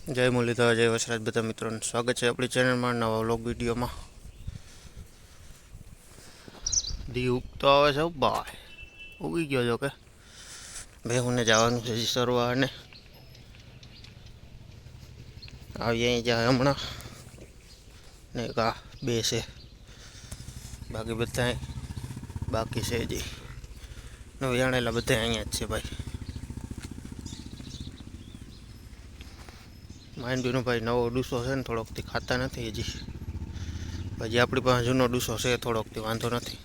જય મુરલીધર, જય વસરાજ બધા મિત્રોને સ્વાગત છે આપણી ચેનલમાં નવા વ્લોગ વિડીયોમાં. દી ઉગતો આવે છે હો ભાઈ ઉગી ગયો જો કે ભેહુને જવાનું છે સરવા અને આવી અહીં જાય હમણાં. ને કા બે છે. બાકી બધા બાકી છે હજી. જાણેલા બધા અહીંયા જ છે ભાઈ. માંડવીનો ભાઈ નવો ડૂસો છે ને થોડોકથી ખાતા નથી હજી. હજી આપણી પાસે જૂનો ડૂસો છે, થોડોકથી વાંધો નથી.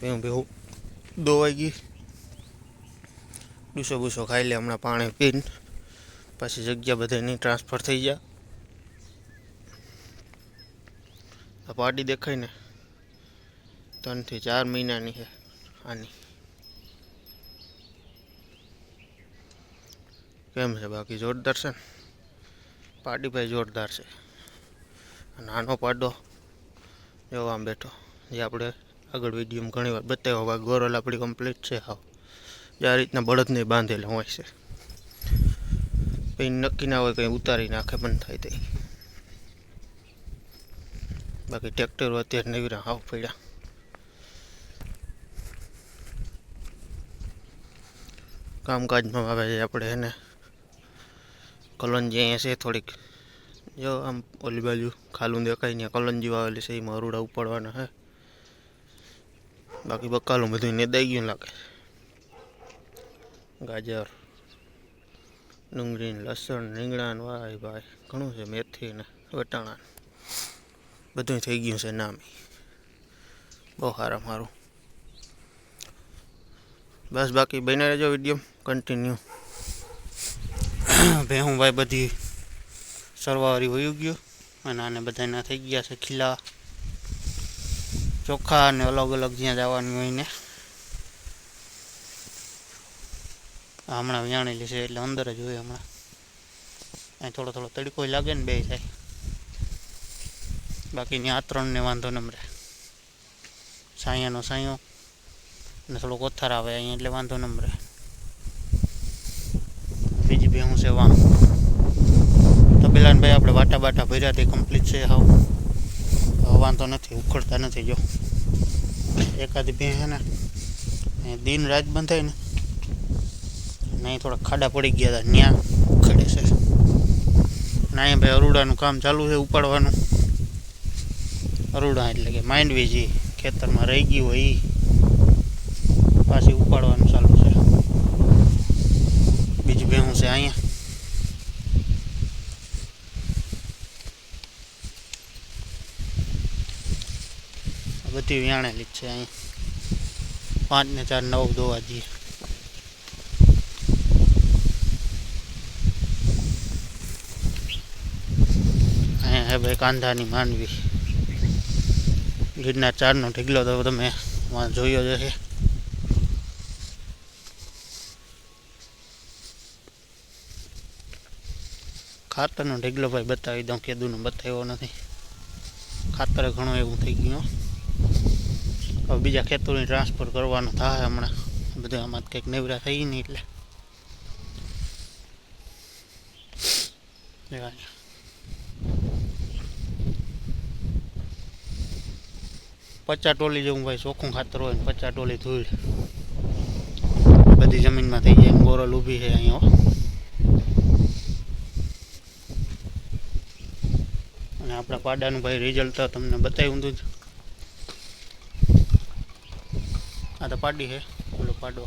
ભેહું ભેહું દોવાઈ ગઈ. ડૂસો બૂસો ખાઈ લે, હમણાં પાણી પીને. પછી જગ્યા બધાની ટ્રાન્સફર થઈ જાય આ પાડી દેખાય ને. ત્રણથી ચાર મહિનાની છે, આની. કેમ છે? બાકી જોરદાર છે પાડીભાઈ જોરદાર છે. નાનો પાડો. આમ બેઠો. જે આપણે આગળ વિડીયોમાં ઘણી વાર બતાવ્યો બાકી ગોરલ આપણી કમ્પ્લીટ છે હાવ. જે આ રીતના બળદને બાંધેલા હોય છે. કંઈ નક્કી ના હોય, કંઈ ઉતારી નાખે પણ થાય તે. બાકી ટ્રેક્ટરો અત્યારે નવીરા હાવ પડ્યા. કામકાજમાં આવે છે આપણે એને કલંજી અહીંયા છે થોડીક. જો આમ ઓલી બાજુ ખાલું દેખાય ત્યાં કલંજી વાવેલી છે, એમાં અરુડા ઉપાડવાના હે. બાકી બકાલું બધું દઈ ગયું લાગે. ગાજર ડુંગળી લસણ રીંગણા ને ભાઈ, ઘણું છે મેથી ને વટાણા. ને બધું થઈ ગયું છે નામી. બહુ સારા મારું. બસ બાકી બને રહેજો વીડિયો. કન્ટિન્યુ ભેહું ભાઈ બધી સરવારી વયું ગયો અને આને બધાના થઈ ગયા છે ખીલા. ચોખ્ખા અને અલગ અલગ જ્યાં જવાનું હોય ને. હમણાં વ્યાણેલી છે એટલે અંદર જ હોય હમણાં. અહીં થોડો થોડો તડકો લાગે ને બે થાય. બાકીની આ ત્રણને વાંધો નમરે સાયાનો સાયો અને થોડો કોથાર આવે અહીંયા એટલે વાંધો નમરે ભેહું છે વાં તબેલાને ભાઈ આપણે વાટા બાટા ભર્યા તે કમ્પ્લીટ છે હાવ. વાંધો નથી, ઉખડતા નથી જો. એકાદી હે ને દિન રાત બંધાય ને નહીં થોડા ખાડા પડી ગયા હતા ત્યાં ઉખડે છે. ના અહીંયા ભાઈ અરુડાનું કામ ચાલુ છે ઉપાડવાનું. અરુડા એટલે કે માંડવી જે ખેતરમાં રહી ગયું હોય એ પાછી ઉપાડવાનું ચાલુ છે બીજું ભેહું છે અહીંયા આ બધી વ્યાણેલી છે અહીં. પાંચ ને ચાર નવ દોવા જઈએ અહીંયા હે ભાઈ કાંધાની માંડવી. ગીરના ચારનો ઢીગલો તો તમે જોયો જ ખાતરનો ઢેગલો ભાઈ બતાવી દઉં કેદુનો બતાવ્યો નથી. ખાતર ઘણું એવું થઈ ગયું હવે બીજા ખેતરોની ટ્રાન્સફર કરવાનું થાય હમણાં. બધું આમાં કંઈક નેવરા થઈ નહીં એટલે. લેવાય. પચા ટોલી જેવું ભાઈ ચોખ્ખું ખાતર હોય ને પચા ટોલી ધૂળ. બધી જમીનમાં થઈ જાય ગોરલ ઊભી છે અહીંયા અને આપણા પાડાનું ભાઈ રિઝલ્ટ તમને બતાવ્યું હતું જ આ તો પાડી છે ઓલો પાડો.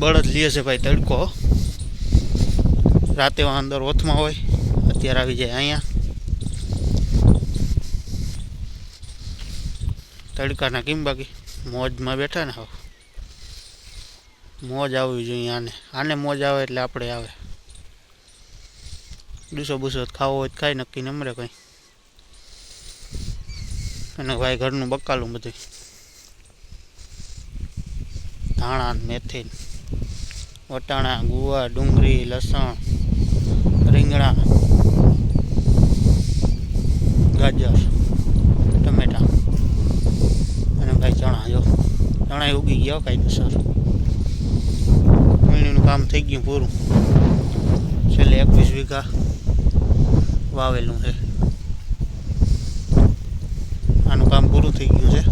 બળદ લે છે ભાઈ તડકો. રાતે અંદર ઓથમાં હોય. અત્યારે આવી જાય અહીંયા. તડકાના કેમ બાકી? મોજમાં બેઠા ને હવે મોજ આવવી જોઈએ આને. આને મોજ આવે એટલે આપણે આવે. ડૂસો બૂસો ખાવો હોય તો ખાઈ નક્કી નમરે કંઈ. અને ભાઈ ઘરનું બકાલું બધું ધાણા મેથી વટાણા, ગુવા, ડુંગળી, લસણ, રીંગણા, ગાજર, ટમેટા અને ભાઈ ચણા ઉગી ગયા કાયદેસર વીણીનું કામ થઈ ગયું પૂરું. છેલ્લે એકવીસ વીઘા વાવેલું છે. થઈ ગયું છે.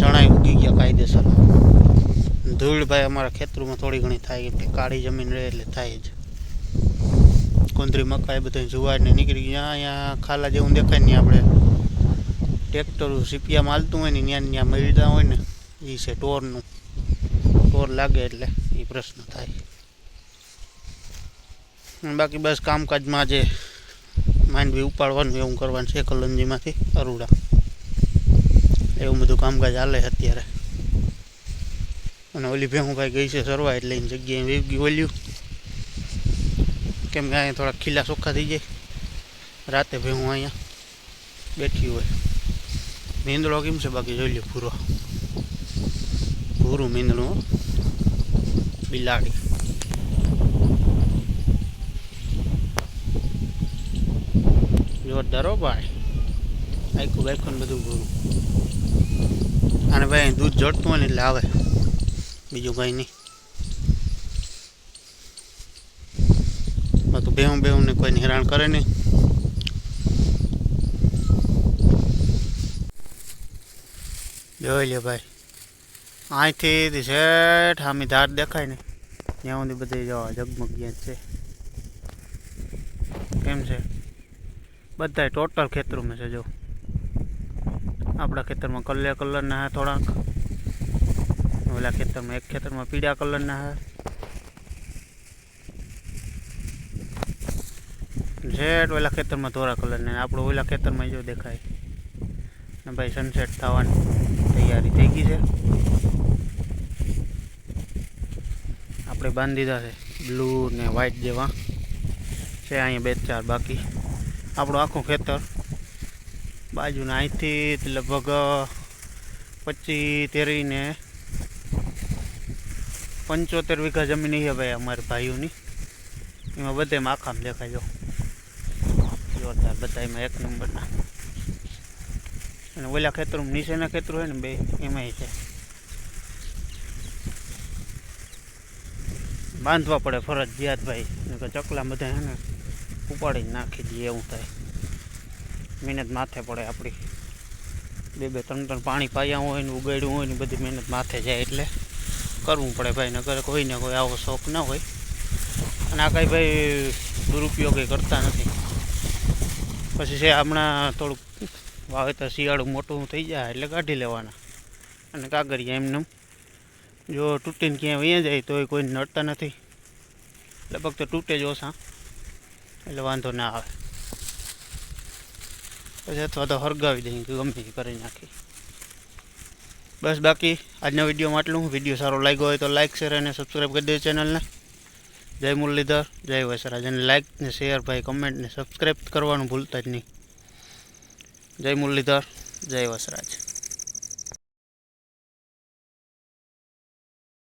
ચણા ઉગી ગયા કાયદેસર. ધૂળ ભાઈ અમારા ખેતરમાં થોડી ઘણી થાય એટલે કાળી જમીન રહે એટલે થાય જ. કુંદરી, મકાઈ બધા જુવાર ને નીકળી ગયા. અહીંયા ખાલા જેવું દેખાય ને આપણે. ટ્રેક્ટર સીપિયા માલતું હોય ને ત્યાં ત્યાં મળતા હોય ને એ છે ટોરનું. ટોર લાગે એટલે એ પ્રશ્ન થાય. બાકી બસ કામકાજમાં જે માંડવી ઉપાડવાનું, એવું કરવાનું છે કલંજીમાંથી, અરુડા. એવું બધું કામકાજ હાલે અત્યારે. અને ઓલી ભેહું ભાઈ ગઈ છે સરવા એટલે એની જગ્યાએ ગયું ઓલ્યું. કેમ કે અહીંયા થોડા ખીલા ચોખ્ખા થઈ જાય. રાતે ભેહું અહીંયા બેઠી હોય. મીંદડો કેમ છે બાકી જોઈ લ્યો પૂરો પૂરું મીંદડું બિલાડી. જોરદાર હો ભાઈ. આખું બાઈકું બધું પૂરું. અને ભાઈ દૂધ જડતું હોય ને એટલે આવે. બીજું કંઈ નહીં. બાકી બેહું ને કોઈને હેરાન કરે નહીં. જોઈ લે ભાઈ. અહીંથી શેઠ આમી ધાર દેખાય ને. ત્યાં સુધી બધી જવા જગમગ્યા છે. કેમ છે? બધા ટોટલ ખેતરોમાં છે, જો. આપણા ખેતરમાં કલ્લે કલરના હે થોડાક. ઓલા ખેતરમાં એક ખેતરમાં પીળા કલરના હે જેટ ઓલા ખેતરમાં ધોરા કલરના આપણું ઓલા ખેતરમાં જો દેખાય. ને ભાઈ સનસેટ થવાની તૈયારી થઈ ગઈ છે. આપણે બાંધી દીધા છે. બ્લુ ને વ્હાઈટ જેવા. છે અહીંયા બે ચાર બાકી. આપણું આખું ખેતર. બાજુના અહીંથી લગભગ પચીસ તેરીને પંચોતેર વીઘા જમીન છે ભાઈ અમારા ભાઈઓની. એમાં બધામાં આખામાં દેખાય જો. જોરદાર બધા એમાં એક નંબરના. અને ઓલા ખેતર નીચેના ખેતરો હોય ને બે, એમાંય છે. બાંધવા પડે ફરજિયાત ભાઈ. ચકલા બધા હે ને ઉપાડીને નાખી દઈએ એવું થાય. મહેનત માથે પડે આપણી બે બે, ત્રણ ત્રણ પાણી પાયા હોય ને ઉગાડ્યું હોય ને બધી મહેનત માથે જાય એટલે કરવું પડે ભાઈ નગર કોઈને કોઈ આવો શોખ ના હોય. અને આ કાંઈ ભાઈ દુરુપયોગ કરતા નથી. પછી છે હમણાં થોડુંક વાવેતર શિયાળું મોટું થઈ જાય એટલે કાઢી લેવાના. અને કાગરિયા એમને એમ. જો તૂટીને ક્યાંય વયા જાય તો એ કોઈ નડતા નથી. લગભગ તો તૂટે જ ઓછા. એટલે વાંધો ના આવે. પછી અથવા તો હરગાવી દઈએ કે ગમે કરી નાખી બસ બાકી, આજના વિડીયોમાં આટલું. વીડિયો સારો લાગ્યો હોય તો લાઇક શેર અને સબસ્ક્રાઈબ કરી દે ચેનલને જય મુરલીધર, જય વસરાજ. અને લાઇક ને શેર ભાઈ કમેન્ટ ને સબસ્ક્રાઈબ કરવાનું ભૂલતા જ નહીં. જય મુરલીધર, જય વસરાજ.